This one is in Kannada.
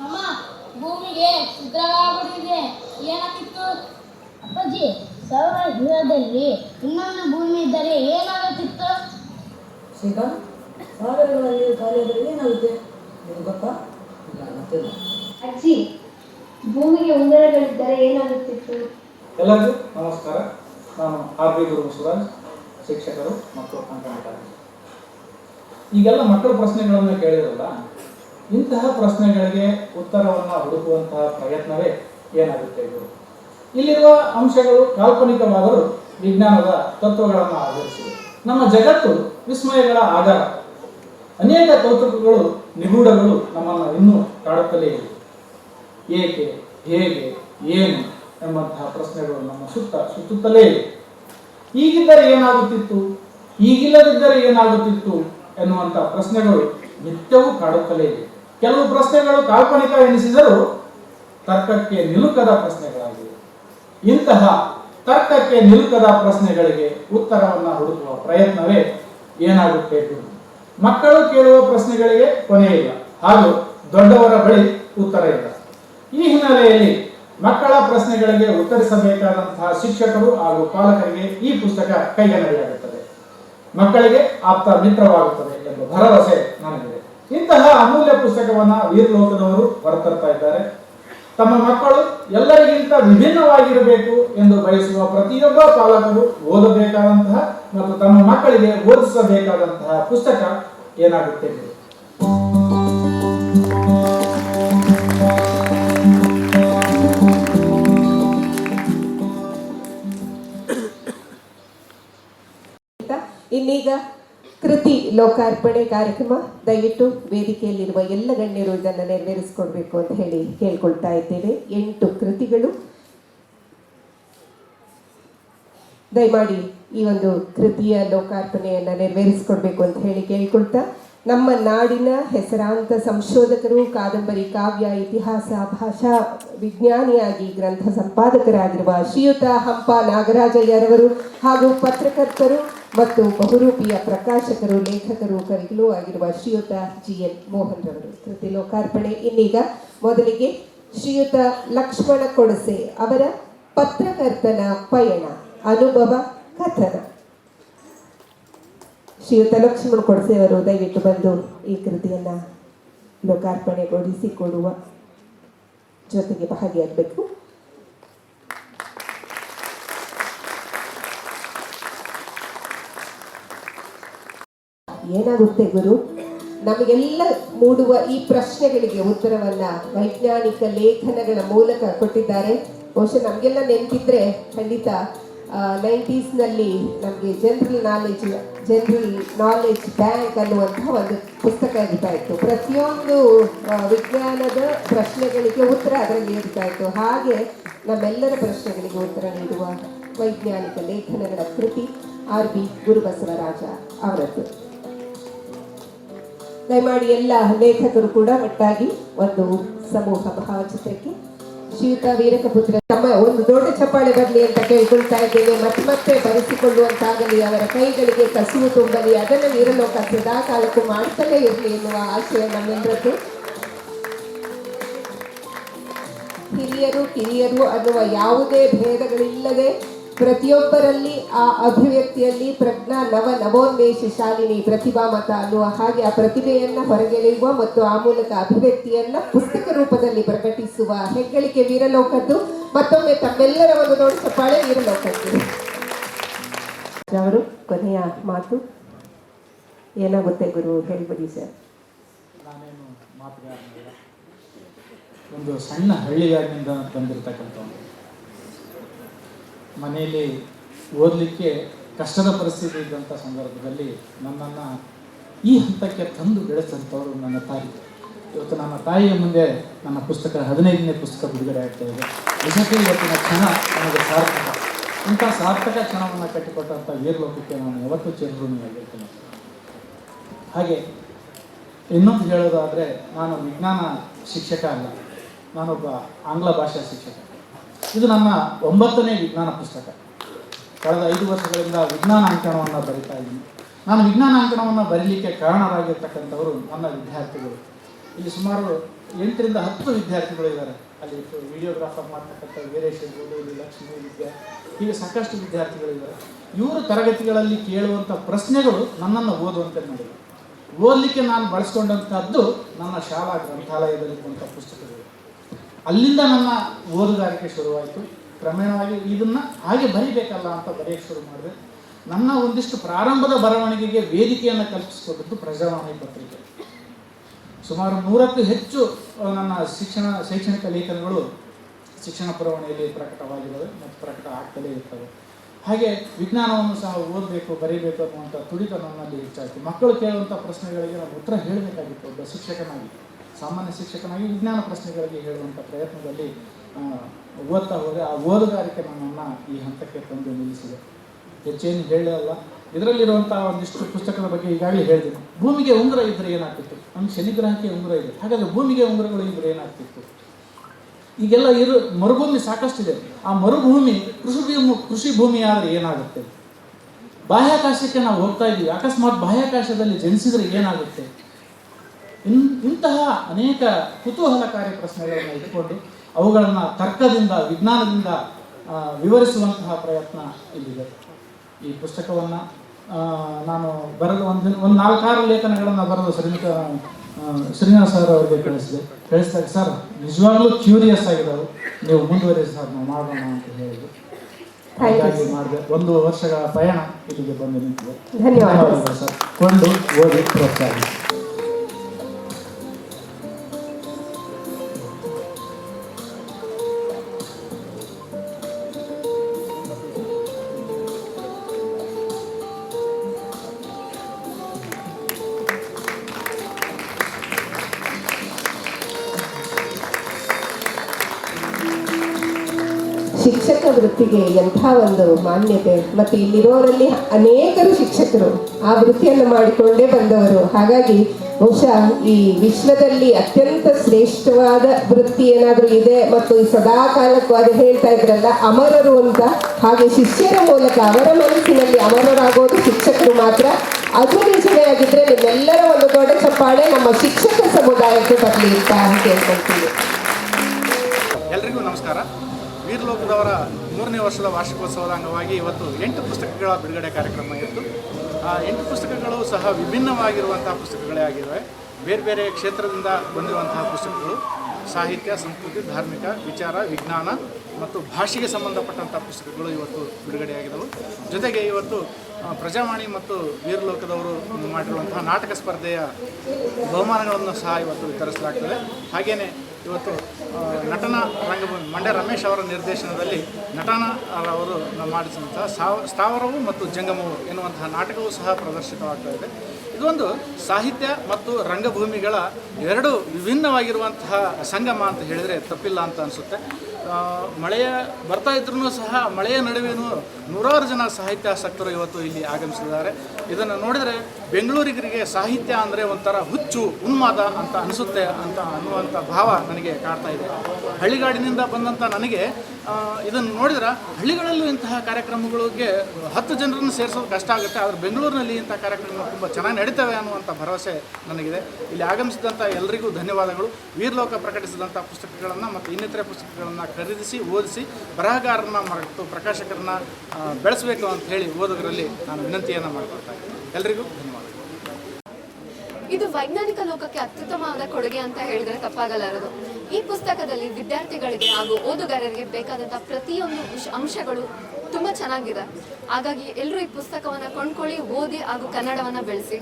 ಅಮ್ಮ ಭೂಮಿಗೆ ಉಗ್ರವಾಗುತ್ತಿದೆ ಏನಾಗಿತ್ತು ಅಪ್ಪಾಜಿ ಸೌರ ಗೃಹದಲ್ಲಿ ಇನ್ನೊಂದು ಭೂಮಿ ಇದ್ದರೆ ಏನಾಗುತ್ತಿತ್ತು ಸೀತಾ ಸಾಗರಗಳಲ್ಲಿ ಕಾರ್ಯದಲ್ಲಿ ಏನಾಗುತ್ತೆ? ನಿಮ್ಗೆ ಗೊತ್ತಾ? ಇಲ್ಲ ಗೊತ್ತಿಲ್ಲ. ಅಜ್ಜಿ ಭೂಮಿಗೆ ಉಂಗುರಗಳಿದ್ದರೆ ಏನಾಗುತ್ತಿತ್ತು? ಎಲ್ಲರಿಗೂ ನಮಸ್ಕಾರ. ನಾನು ಆರ್ ಬಿ ಗುರು ಬಸವರಾಜ್ ಶಿಕ್ಷಕರು ಮತ್ತು ಅಂಕಣಕಾರ ಈಗೆಲ್ಲ ಮಕ್ಕಳ ಪ್ರಶ್ನೆಗಳನ್ನು ಕೇಳಿರಲ್ಲ ಇಂತಹ ಪ್ರಶ್ನೆಗಳಿಗೆ ಉತ್ತರವನ್ನು ಹುಡುಕುವಂತಹ ಪ್ರಯತ್ನವೇ ಏನಾಗುತ್ತೆ ಇದು? ಇಲ್ಲಿರುವ ಅಂಶಗಳು ಕಾಲ್ಪನಿಕವಾದರೂ ವಿಜ್ಞಾನದ ತತ್ವಗಳನ್ನು ಆಧರಿಸಿವೆ. ನಮ್ಮ ಜಗತ್ತು ವಿಸ್ಮಯಗಳ ಆಧಾರ. ಅನೇಕ ಕೌತುಕಗಳು, ನಿಗೂಢಗಳು ನಮ್ಮನ್ನು ಇನ್ನೂ ಕಾಡುತ್ತಲೇ ಇವೆ ಏಕೆ, ಹೇಗೆ, ಏನು ಎಂಬಂತಹ ಪ್ರಶ್ನೆಗಳು ನಮ್ಮ ಸುತ್ತ ಸುತ್ತುತ್ತಲೇ ಇವೆ. ಹೀಗಿದ್ದರೆ ಏನಾಗುತ್ತಿತ್ತು? ಹೀಗಿಲ್ಲದಿದ್ದರೆ ಏನಾಗುತ್ತಿತ್ತು ಎನ್ನುವಂತಹ ಪ್ರಶ್ನೆಗಳು ನಿತ್ಯವೂ ಕಾಡುತ್ತಲೇ ಇವೆ ಕೆಲವು ಪ್ರಶ್ನೆಗಳು ಕಾಲ್ಪನಿಕ ಎನಿಸಿದರೂ ತರ್ಕಕ್ಕೆ ನಿಲುಕದ ಪ್ರಶ್ನೆಗಳಾಗಿವೆ. ಇಂತಹ ತರ್ಕಕ್ಕೆ ನಿಲುಕದ ಪ್ರಶ್ನೆಗಳಿಗೆ ಉತ್ತರವನ್ನು ಹುಡುಕುವ ಪ್ರಯತ್ನವೇ ಏನಾಗುತ್ತೆ ಮಕ್ಕಳು ಕೇಳುವ ಪ್ರಶ್ನೆಗಳಿಗೆ ಕೊನೆ ಇಲ್ಲ ಹಾಗೂ ದೊಡ್ಡವರ ಬಳಿ ಉತ್ತರ ಇಲ್ಲ. ಈ ಹಿನ್ನೆಲೆಯಲ್ಲಿ ಮಕ್ಕಳ ಪ್ರಶ್ನೆಗಳಿಗೆ ಉತ್ತರಿಸಬೇಕಾದಂತಹ ಶಿಕ್ಷಕರು ಹಾಗೂ ಪಾಲಕರಿಗೆ ಈ ಪುಸ್ತಕ ಕೈಗನ್ನಡಿಯಾಗುತ್ತದೆ ಮಕ್ಕಳಿಗೆ ಆಪ್ತ ಮಿತ್ರವಾಗುತ್ತದೆ ಎಂಬ ಭರವಸೆ ನನಗಿದೆ. ಇಂತಹ ಅಮೂಲ್ಯ ಪುಸ್ತಕವನ್ನ ವೀರಲೋಕದವರು ಹೊರತರ್ತಾ ಇದ್ದಾರೆ. ತಮ್ಮ ಮಕ್ಕಳು ಎಲ್ಲರಿಗಿಂತ ವಿಭಿನ್ನವಾಗಿರಬೇಕು ಎಂದು ಬಯಸುವ ಪ್ರತಿಯೊಬ್ಬ ಪಾಲಕರು ಓದಬೇಕಾದಂತಹ ಮತ್ತು ತಮ್ಮ ಮಕ್ಕಳಿಗೆ ಓದಿಸಬೇಕಾದಂತಹ ಪುಸ್ತಕ ಏನಾಗುತ್ತೆ ಇನ್ನೀಗ ಕೃತಿ ಲೋಕಾರ್ಪಣೆ ಕಾರ್ಯಕ್ರಮ. ದಯವಿಟ್ಟು ವೇದಿಕೆಯಲ್ಲಿರುವ ಎಲ್ಲ ಗಣ್ಯರು ಇದನ್ನು ನೆರವೇರಿಸಿಕೊಡ್ಬೇಕು ಅಂತ ಹೇಳಿ ಕೇಳ್ಕೊಳ್ತಾ ಇದ್ದೇವೆ ಎಂಟು ಕೃತಿಗಳು. ದಯಮಾಡಿ ಈ ಒಂದು ಕೃತಿಯ ಲೋಕಾರ್ಪಣೆಯನ್ನು ನೆರವೇರಿಸಿಕೊಡ್ಬೇಕು ಅಂತ ಹೇಳಿ ಕೇಳ್ಕೊಳ್ತಾ. ನಮ್ಮ ನಾಡಿನ ಹೆಸರಾಂತ ಸಂಶೋಧಕರು, ಕಾದಂಬರಿ, ಕಾವ್ಯ, ಇತಿಹಾಸ, ಭಾಷಾ ವಿಜ್ಞಾನಿಯಾಗಿ ಗ್ರಂಥ ಸಂಪಾದಕರಾಗಿರುವ ಶ್ರೀಯುತ ಹಂಪ ನಾಗರಾಜಯ್ಯರವರು ಹಾಗೂ ಪತ್ರಕರ್ತರು ಮತ್ತು ಬಹುರೂಪಿಯ ಪ್ರಕಾಶಕರು, ಲೇಖಕರು, ಕವಿಗಳೂ ಆಗಿರುವ ಶ್ರೀಯುತ ಜಿ. ಎನ್. ಮೋಹನ್ ರವರು. ಕೃತಿ ಲೋಕಾರ್ಪಣೆ ಇನ್ನೀಗ ಮೊದಲಿಗೆ ಶ್ರೀಯುತ ಲಕ್ಷ್ಮಣ ಕೊಡಸೆ ಅವರ ಪತ್ರಕರ್ತನ ಪಯಣ, ಅನುಭವ, ಕಥನ. ಶ್ರೀಯುತ ಲಕ್ಷ್ಮಣ ಕೊಡಸೆ ಅವರು ದಯವಿಟ್ಟು ಬಂದು ಈ ಕೃತಿಯನ್ನ ಲೋಕಾರ್ಪಣೆಗೊಳಿಸಿಕೊಡುವ ಜೊತೆಗೆ ಭಾಗಿಯಾಗಬೇಕು. ಏನಾಗುತ್ತೆ ಗುರು? ನಮಗೆಲ್ಲ ಮೂಡುವ ಈ ಪ್ರಶ್ನೆಗಳಿಗೆ ಉತ್ತರವನ್ನ ವೈಜ್ಞಾನಿಕ ಲೇಖನಗಳ ಮೂಲಕ ಕೊಟ್ಟಿದ್ದಾರೆ. ಬಹುಶಃ ನಮಗೆಲ್ಲ ನೆನಪಿದ್ರೆ ಖಂಡಿತ ನೈಂಟೀಸ್ನಲ್ಲಿ ನಮಗೆ general knowledge general knowledge bank ಅನ್ನುವಂತಹ ಒಂದು ಪುಸ್ತಕ ಇರ್ತಾ ಇತ್ತು. ಪ್ರತಿಯೊಂದು ವಿಜ್ಞಾನದ ಪ್ರಶ್ನೆಗಳಿಗೆ ಉತ್ತರ ಅದರಲ್ಲಿ ಇರ್ತಾ ಇತ್ತು. ಹಾಗೆ ನಮ್ಮೆಲ್ಲರ ಪ್ರಶ್ನೆಗಳಿಗೆ ಉತ್ತರ ನೀಡುವ ವೈಜ್ಞಾನಿಕ ಲೇಖನಗಳ ಕೃತಿ ಆರ್ ಬಿ ಗುರುಬಸವರಾಜ ಅವರದ್ದು. ದಯಮಾಡಿ ಎಲ್ಲ ಲೇಖಕರು ಕೂಡ ಒಟ್ಟಾಗಿ ಒಂದು ಸಮೂಹ ಭಾವಚಿತ್ರಕ್ಕೆ ಶ್ರೀಯುತ ವೀರಕಪುತ್ರ ತಮ್ಮ ಒಂದು ದೊಡ್ಡ ಚಪ್ಪಾಳೆ ಬರಲಿ ಅಂತ ಕೇಳ್ಕೊಳ್ತಾ ಇದ್ದೇವೆ. ಮತ್ತೆ ಮತ್ತೆ ಬರೆಸಿಕೊಳ್ಳುವಂತಾಗಲಿ, ಅವರ ಕೈಗಳಿಗೆ ಕಸುವು ತುಂಬಲಿ, ಅದನ್ನು ವೀರಲೋಕ ಸದಾ ಕಾಲಕ್ಕೂ ಮಾಡುತ್ತಲೇ ಇರಲಿ ಎನ್ನುವ ಆಶಯ ನಮ್ಮೆಲ್ಲರದ್ದು. ಹಿರಿಯರು, ಕಿರಿಯರು ಅನ್ನುವ ಯಾವುದೇ ಭೇದಗಳಿಲ್ಲದೆ ಪ್ರತಿಯೊಬ್ಬರಲ್ಲಿ ಆ ಅಭಿವ್ಯಕ್ತಿಯಲ್ಲಿ ಪ್ರಜ್ಞಾ ನವ ನವೋನ್ಮೇಷ ಶಾಲಿನಿ ಪ್ರತಿಭಾಮತ ಅನ್ನುವ ಹಾಗೆ ಆ ಪ್ರತಿಭೆಯನ್ನ ಹೊರಗೆಳೆಯುವ ಮತ್ತು ಆ ಮೂಲಕ ಅಭಿವ್ಯಕ್ತಿಯನ್ನ ಪುಸ್ತಕ ರೂಪದಲ್ಲಿ ಪ್ರಕಟಿಸುವ ಹೆಗ್ಗಳಿಕೆ ವೀರಲೋಕದ್ದು. ಮತ್ತೊಮ್ಮೆ ತಮ್ಮೆಲ್ಲರ ಒಂದು ದೊಡ್ಡ ಚಪ್ಪಾಳೆ ವೀರಲೋಕದ್ದು ಅವರು ಕೊನೆಯ ಮಾತು. ಏನಾಗುತ್ತೆ ಗುರು ಹೇಳ್ಬಿಡಿ ಸರ್. ಒಂದು ಸಣ್ಣ ಹಳ್ಳಿಗಾಡಿನಿಂದ ಬಂದಿರತಕ್ಕಂಥವನು ಮನೆಯಲ್ಲಿ ಓದಲಿಕ್ಕೆ ಕಷ್ಟದ ಪರಿಸ್ಥಿತಿ ಇದ್ದಂಥ ಸಂದರ್ಭದಲ್ಲಿ ನನ್ನನ್ನು ಈ ಹಂತಕ್ಕೆ ತಂದು ಬೆಳೆಸಿದಂಥವರು ನನ್ನ ತಾಯಿ. ಇವತ್ತು ನನ್ನ ತಾಯಿಯ ಮುಂದೆ ನನ್ನ ಪುಸ್ತಕ ಹದಿನೈದನೇ ಪುಸ್ತಕ ಬಿಡುಗಡೆ ಆಗ್ತಾ ಇದೆ. ನಿಜಕ್ಕೂ ಇವತ್ತಿನ ಕ್ಷಣ ನನಗೆ ಸಾರ್ಥಕ. ಇಂಥ ಸಾರ್ಥಕ ಕ್ಷಣವನ್ನು ಕಟ್ಟಿಕೊಟ್ಟಂಥ ವೀರಲೋಕಕ್ಕೆ ನಾನು ಯಾವತ್ತೂ ಚಿರಋಣಿಯಾಗಿರ್ತೀನಿ ಹಾಗೆ ಇನ್ನೊಂದು ಹೇಳೋದಾದರೆ, ನಾನು ವಿಜ್ಞಾನ ಶಿಕ್ಷಕ ಅಲ್ಲ. ನಾನೊಬ್ಬ ಆಂಗ್ಲ ಭಾಷಾ ಶಿಕ್ಷಕ. ಇದು ನನ್ನ ಒಂಬತ್ತನೇ ವಿಜ್ಞಾನ ಪುಸ್ತಕ. ಕಳೆದ ಐದು ವರ್ಷಗಳಿಂದ ವಿಜ್ಞಾನ ಅಂಕಣವನ್ನು ಬರಿತಾ ಇದ್ದೀನಿ. ನಾನು ವಿಜ್ಞಾನ ಅಂಕಣವನ್ನು ಬರೀಲಿಕ್ಕೆ ಕಾರಣರಾಗಿರ್ತಕ್ಕಂಥವರು ನನ್ನ ವಿದ್ಯಾರ್ಥಿಗಳು. ಇಲ್ಲಿ ಸುಮಾರು ಎಂಟರಿಂದ ಹತ್ತು ವಿದ್ಯಾರ್ಥಿಗಳು ಇದ್ದಾರೆ. ಅಲ್ಲಿ ವಿಡಿಯೋಗ್ರಾಫರ್ ಮಾಡ್ತಕ್ಕಂಥ ವೀರೇಶ್ ಇರ್ಬೋದು, ಇಲ್ಲಿ ಲಕ್ಷ್ಮಿ, ವಿದ್ಯಾ, ಹೀಗೆ ಸಾಕಷ್ಟು ವಿದ್ಯಾರ್ಥಿಗಳಿದ್ದಾರೆ ಇವರು ತರಗತಿಗಳಲ್ಲಿ ಕೇಳುವಂಥ ಪ್ರಶ್ನೆಗಳು ನನ್ನನ್ನು ಓದುವಂತೆ ಮಾಡಿದೆ ಓದಲಿಕ್ಕೆ ನಾನು ಬಳಸ್ಕೊಂಡಂಥದ್ದು ನನ್ನ ಶಾಲಾ ಗ್ರಂಥಾಲಯದಲ್ಲಿರುವಂಥ ಪುಸ್ತಕಗಳು. ಅಲ್ಲಿಂದ ನನ್ನ ಓದುಗಾರಿಕೆ ಶುರುವಾಯಿತು. ಕ್ರಮೇಣವಾಗಿ ಇದನ್ನು ಹಾಗೆ ಬರೀಬೇಕಲ್ಲ ಅಂತ ಬರೆಯಕ್ಕೆ ಶುರು ಮಾಡಿದೆ. ನನ್ನ ಒಂದಿಷ್ಟು ಪ್ರಾರಂಭದ ಬರವಣಿಗೆಗೆ ವೇದಿಕೆಯನ್ನು ಕಲ್ಪಿಸಿಕೊಟ್ಟದ್ದು ಪ್ರಜಾವಾಣಿ ಪತ್ರಿಕೆ. ಸುಮಾರು ನೂರಕ್ಕೂ ಹೆಚ್ಚು ನನ್ನ ಶಿಕ್ಷಣ, ಶೈಕ್ಷಣಿಕ ಲೇಖನಗಳು ಶಿಕ್ಷಣ ಪುರವಣಿಯಲ್ಲಿ ಪ್ರಕಟವಾಗಿದ್ದಾವೆ ಮತ್ತು ಪ್ರಕಟ ಆಗ್ತಲೇ ಇರ್ತವೆ. ಹಾಗೆ ವಿಜ್ಞಾನವನ್ನು ಸಹ ಓದಬೇಕು, ಬರೀಬೇಕು ಅನ್ನುವಂಥ ತುಡಿತ ನನ್ನಲ್ಲಿ ಹೆಚ್ಚಾಯಿತು. ಮಕ್ಕಳು ಕೇಳುವಂಥ ಪ್ರಶ್ನೆಗಳಿಗೆ ನಾನು ಉತ್ತರ ಹೇಳಬೇಕಾಗಿತ್ತು, ಒಬ್ಬ ಶಿಕ್ಷಕನಾಗಿ. ಸಾಮಾನ್ಯ ಶಿಕ್ಷಕನಾಗಿ ವಿಜ್ಞಾನ ಪ್ರಶ್ನೆಗಳಿಗೆ ಹೇಳುವಂಥ ಪ್ರಯತ್ನದಲ್ಲಿ ಓದ್ತಾ ಹೋದರೆ ಆ ಓದುಗಾರಿಕೆ ನನ್ನನ್ನು ಈ ಹಂತಕ್ಕೆ ತಂದು ನಿಲ್ಲಿಸಿದೆ. ಹೆಚ್ಚೇನು ಹೇಳಲ್ಲ ಇದರಲ್ಲಿರುವಂಥ ಒಂದಿಷ್ಟು ಪುಸ್ತಕದ ಬಗ್ಗೆ ಈಗಾಗಲೇ ಹೇಳಿದೆ. ಭೂಮಿಗೆ ಉಂಗುರ ಇದ್ದರೆ ಏನಾಗ್ತಿತ್ತು? ನಮ್ಮ ಶನಿಗ್ರಹಕ್ಕೆ ಉಂಗುರ ಇದೆ. ಹಾಗಾದರೆ ಭೂಮಿಗೆ ಉಂಗುರಗಳು ಇದ್ದರೆ ಏನಾಗ್ತಿತ್ತು? ಈಗೆಲ್ಲ ಇರು, ಮರುಭೂಮಿ ಸಾಕಷ್ಟಿದೆ. ಆ ಮರುಭೂಮಿ ಕೃಷಿ ಕೃಷಿ ಭೂಮಿ ಆದರೆ ಏನಾಗುತ್ತೆ? ಬಾಹ್ಯಾಕಾಶಕ್ಕೆ ನಾವು ಹೋಗ್ತಾ ಇದ್ದೀವಿ. ಅಕಸ್ಮಾತ್ ಬಾಹ್ಯಾಕಾಶದಲ್ಲಿ ಜನಿಸಿದರೆ ಏನಾಗುತ್ತೆ? ಇನ್ ಇಂತಹ ಅನೇಕ ಕುತೂಹಲಕಾರಿ ಪ್ರಶ್ನೆಗಳನ್ನು ಇಟ್ಟುಕೊಂಡು ಅವುಗಳನ್ನು ತರ್ಕದಿಂದ ವಿಜ್ಞಾನದಿಂದ ವಿವರಿಸುವಂತಹ ಪ್ರಯತ್ನ ಇಲ್ಲಿದೆ. ಈ ಪುಸ್ತಕವನ್ನು ನಾನು ಬರೆದು ಒಂದು ಒಂದು ನಾಲ್ಕಾರು ಲೇಖನಗಳನ್ನು ಬರೆದು ಶ್ರೀನಿಕ ಶ್ರೀನಿವಾಸ ಸರ್ ಅವರಿಗೆ ಕಳಿಸಿದೆ. ಕಳಿಸಿದಾಗ ಸರ್ ನಿಜವಾಗ್ಲೂ ಕ್ಯೂರಿಯಸ್ ಆಗಿದ್ದಾರೆ ನೀವು ಮುಂದುವರಿಸಿ ಸರ್ ನಾವು ಮಾಡೋಣ ಅಂತ ಹೇಳಿದ್ರು. ಹಾಗಾಗಿ ಮಾಡಿದೆ. ಒಂದು ವರ್ಷಗಳ ಪಯಣ ಇಲ್ಲಿಗೆ ಬಂದು ನಿಂತಿದೆ. ಧನ್ಯವಾದ. ಸರ್. ಕೊಂಡು ಓದಿ ಪ್ರೋತ್ಸಾಹಿಸಿ. ಶಿಕ್ಷಕ ವೃತ್ತಿಗೆ ಎಂಥ ಒಂದು ಮಾನ್ಯತೆ. ಮತ್ತು ಇಲ್ಲಿರೋರಲ್ಲಿ ಅನೇಕರು ಶಿಕ್ಷಕರು. ಆ ವೃತ್ತಿಯನ್ನು ಮಾಡಿಕೊಂಡೇ ಬಂದವರು. ಹಾಗಾಗಿ ಬಹುಶಃ ಈ ವಿಶ್ವದಲ್ಲಿ ಅತ್ಯಂತ ಶ್ರೇಷ್ಠವಾದ ವೃತ್ತಿ ಏನಾದರೂ ಇದೆ ಮತ್ತು ಈ ಸದಾ ಕಾಲಕ್ಕೂ ಅದು ಹೇಳ್ತಾ ಇದ್ರಲ್ಲ, ಅಮರರು ಅಂತ. ಹಾಗೆ ಶಿಷ್ಯರ ಮೂಲಕ ಅವರ ಮನಸ್ಸಿನಲ್ಲಿ ಅಮರರಾಗೋದು ಶಿಕ್ಷಕರು ಮಾತ್ರ. ಅದು ಆಗಿದ್ರೆ ನಿಮ್ಮೆಲ್ಲರ ಒಂದು ದೊಡ್ಡ ಚಪ್ಪಾಳೆ ನಮ್ಮ ಶಿಕ್ಷಕ ಸಮುದಾಯಕ್ಕೆ ಬರಲಿ ಅಂತ ಕೇಳ್ಕೊಳ್ತೀವಿ ಎಲ್ರಿಗೂ ನಮಸ್ಕಾರ. ವೀರಲೋಕದವರ ಮೂರನೇ ವರ್ಷದ ವಾರ್ಷಿಕೋತ್ಸವದ ಅಂಗವಾಗಿ ಇವತ್ತು ಎಂಟು ಪುಸ್ತಕಗಳ ಬಿಡುಗಡೆ ಕಾರ್ಯಕ್ರಮ ಇತ್ತು. ಆ ಎಂಟು ಪುಸ್ತಕಗಳು ಸಹ ವಿಭಿನ್ನವಾಗಿರುವಂತಹ ಪುಸ್ತಕಗಳೇ ಆಗಿವೆ. ಬೇರೆ ಬೇರೆ ಕ್ಷೇತ್ರದಿಂದ ಬಂದಿರುವಂತಹ ಪುಸ್ತಕಗಳು ಸಾಹಿತ್ಯ, ಸಂಸ್ಕೃತಿ, ಧಾರ್ಮಿಕ, ವಿಚಾರ, ವಿಜ್ಞಾನ ಮತ್ತು ಭಾಷೆಗೆ ಸಂಬಂಧಪಟ್ಟಂಥ ಪುಸ್ತಕಗಳು ಇವತ್ತು ಬಿಡುಗಡೆಯಾಗಿದ್ದವು ಜೊತೆಗೆ ಇವತ್ತು ಪ್ರಜಾವಾಣಿ ಮತ್ತು ವೀರಲೋಕದವರು ಮಾಡಿರುವಂತಹ ನಾಟಕ ಸ್ಪರ್ಧೆಯ ಬಹುಮಾನಗಳನ್ನು ಸಹ ಇವತ್ತು ವಿತರಿಸಲಾಗ್ತದೆ. ಹಾಗೆಯೇ ಇವತ್ತು ನಟನ ರಂಗಭೂಮಿ, ಮಂಡ್ಯ ರಮೇಶ್ ಅವರ ನಿರ್ದೇಶನದಲ್ಲಿ ನಟನ ಅವರು ಮಾಡಿಸಿದಂತಹ ಸಾವ, ಸ್ಥಾವರವು ಮತ್ತು ಜಂಗಮವು ಎನ್ನುವಂತಹ ನಾಟಕವೂ ಸಹ ಪ್ರದರ್ಶಿತವಾಗ್ತಾ ಇದೆ. ಇದೊಂದು ಸಾಹಿತ್ಯ ಮತ್ತು ರಂಗಭೂಮಿಗಳ ಎರಡು ವಿಭಿನ್ನವಾಗಿರುವಂತಹ ಸಂಗಮ ಅಂತ ಹೇಳಿದರೆ ತಪ್ಪಿಲ್ಲ ಅಂತ ಅನಿಸುತ್ತೆ. ಮಳೆಯ ಬರ್ತಾ ಇದ್ರೂ ಸಹ ಮಳೆಯ ನಡುವೆನೂ ನೂರಾರು ಜನ ಸಾಹಿತ್ಯಾಸಕ್ತರು ಇವತ್ತು ಇಲ್ಲಿ ಆಗಮಿಸಿದ್ದಾರೆ. ಇದನ್ನು ನೋಡಿದರೆ ಬೆಂಗಳೂರಿಗರಿಗೆ ಸಾಹಿತ್ಯ ಅಂದರೆ ಒಂಥರ ಹುಚ್ಚು, ಉನ್ಮಾದ ಅಂತ ಅನಿಸುತ್ತೆ ಅಂತ ಅನ್ನುವಂಥ ಭಾವ ನನಗೆ ಕಾಡ್ತಾ ಇದೆ. ಹಳ್ಳಿಗಾಡಿನಿಂದ ಬಂದಂಥ ನನಗೆ ಇದನ್ನು ನೋಡಿದ್ರೆ ಹಳ್ಳಿಗಳಲ್ಲೂ ಇಂತಹ ಕಾರ್ಯಕ್ರಮಗಳಿಗೆ ಹತ್ತು ಜನರನ್ನು ಸೇರಿಸೋದು ಕಷ್ಟ ಆಗುತ್ತೆ, ಆದರೆ ಬೆಂಗಳೂರಿನಲ್ಲಿ ಇಂಥ ಕಾರ್ಯಕ್ರಮಗಳು ತುಂಬ ಚೆನ್ನಾಗಿ ನಡೀತವೆ ಅನ್ನುವಂಥ ಭರವಸೆ ನನಗಿದೆ. ಇಲ್ಲಿ ಆಗಮಿಸಿದಂಥ ಎಲ್ಲರಿಗೂ ಧನ್ಯವಾದಗಳು. ವೀರಲೋಕ ಪ್ರಕಟಿಸಿದಂಥ ಪುಸ್ತಕಗಳನ್ನು ಮತ್ತು ಇನ್ನಿತರೆ ಪುಸ್ತಕಗಳನ್ನು ಖರೀದಿಸಿ, ಓದಿಸಿ, ಬರಹಗಾರರನ್ನ ಮತ್ತು ಪ್ರಕಾಶಕರನ್ನ ಬೆಳೆಸಬೇಕು ಅಂತ ಹೇಳಿ ಓದುಗರಲ್ಲಿ ನಾನು ವಿನಂತಿಯನ್ನು ಮಾಡಿಕೊಡ್ತಾ ಇದ್ದೀನಿ. ಎಲ್ರಿಗೂ ಧನ್ಯವಾದಗಳು. ಇದು ವೈಜ್ಞಾನಿಕ ಲೋಕಕ್ಕೆ ಅತ್ಯುತ್ತಮವಾದ ಕೊಡುಗೆ ಅಂತ ಹೇಳಿದ್ರೆ ತಪ್ಪಾಗಲಾರದು. ಈ ಪುಸ್ತಕದಲ್ಲಿ ವಿದ್ಯಾರ್ಥಿಗಳಿಗೆ ಹಾಗೂ ಓದುಗಾರರಿಗೆ ಬೇಕಾದಂತಹ ಪ್ರತಿಯೊಂದು ಅಂಶಗಳು ತುಂಬಾ ಚೆನ್ನಾಗಿದೆ. ಹಾಗಾಗಿ ಎಲ್ಲರೂ ಈ ಪುಸ್ತಕವನ್ನ ಕೊಂಡ್ಕೊಳ್ಳಿ, ಓದಿ ಹಾಗೂ ಕನ್ನಡವನ್ನ ಬೆಳೆಸಿ.